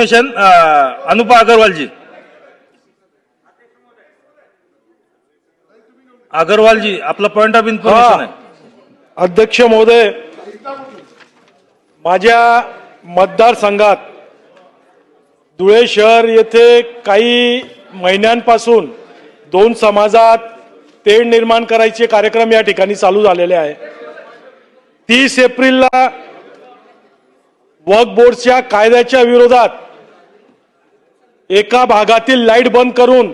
Question Anupa Agarwalji जी जी आपला point of information आहे. अध्यक्ष महोदय माझ्या मतदारसंघात धुळे शहर येथे काही महिन्यांपासून दोन समाजात तेढ निर्माण करायचे कार्यक्रम या ठिकाणी चालू झालेले आहे. तीस एप्रिलला वर्क बोर्डच्या कायद्याच्या विरोधात एका भागातील लाइट बंद करून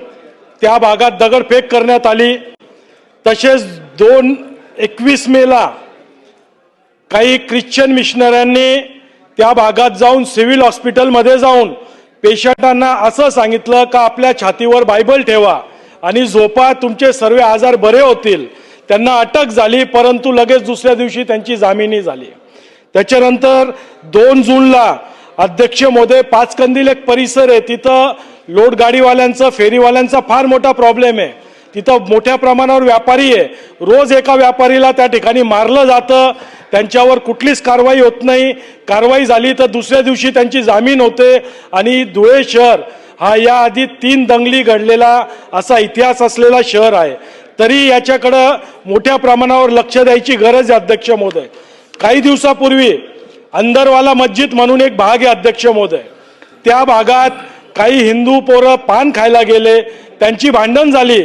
त्या भागात दगडफेक करण्यात आली. तसेच दोन एकवीस मेला काही ख्रिश्चन मिशनऱ्यांनी त्या भागात जाऊन सिव्हिल हॉस्पिटलमध्ये जाऊन पेशंटांना असं सांगितलं का आपल्या छातीवर बायबल ठेवा आणि झोपा तुमचे सर्व आजार बरे होतील. त्यांना अटक झाली परंतु लगेच दुसऱ्या दिवशी त्यांची जामिनी झाली. त्याच्यानंतर दोन जूनला अध्यक्ष मोदय पाचकंदील एक परिसर आहे. तिथं लोड गाडीवाल्यांचा फेरीवाल्यांचा फार मोठा प्रॉब्लेम आहे. तिथं मोठ्या प्रमाणावर व्यापारी आहे. रोज एका व्यापारीला त्या ठिकाणी मारलं जातं. त्यांच्यावर कुठलीच कारवाई होत नाही. कारवाई झाली तर दुसऱ्या दिवशी त्यांची जामीन होते. आणि धुळे शहर हा याआधी तीन दंगली घडलेला असा इतिहास असलेला शहर आहे. तरी याच्याकडं मोठ्या प्रमाणावर लक्ष द्यायची गरज आहे अध्यक्ष महोदय काही दिवसापूर्वी अंदरवाला मस्जिद म्हणून एक भाग आहे अध्यक्ष महोदय. त्या भागात काही हिंदू पोरं पान खायला गेले त्यांची भांडण झाली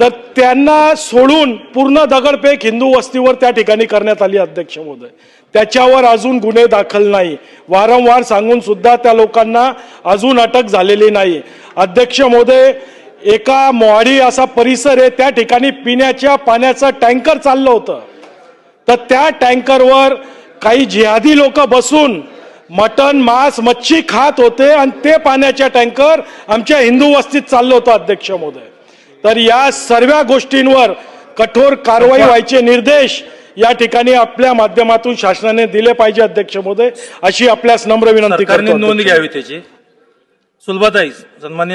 तर त्यांना सोडून पूर्ण दगडफेक हिंदू वस्तीवर त्या ठिकाणी करण्यात आली अध्यक्ष महोदय. त्याच्यावर अजून गुन्हे दाखल नाही. वारंवार सांगून सुद्धा त्या लोकांना अजून अटक झालेली नाही. अध्यक्ष महोदय एका मोहाडी असा परिसर आहे त्या ठिकाणी पिण्याच्या पाण्याचं टँकर चाललं होतं. तर त्या टँकरवर काही जिहादी लोक बसून मटन मांस मच्छी खात होते आणि ते पाण्याच्या टँकर आमच्या हिंदू वस्तीत चाललं होतं अध्यक्ष महोदय. तर या सर्व गोष्टींवर कठोर कारवाई व्हायचे निर्देश या ठिकाणी आपल्या माध्यमातून शासनाने दिले पाहिजे अध्यक्ष महोदय. अशी आपल्यास नम्र विनंती नोंद. घ्यावी त्याची. सुलभाताई सन्मान्य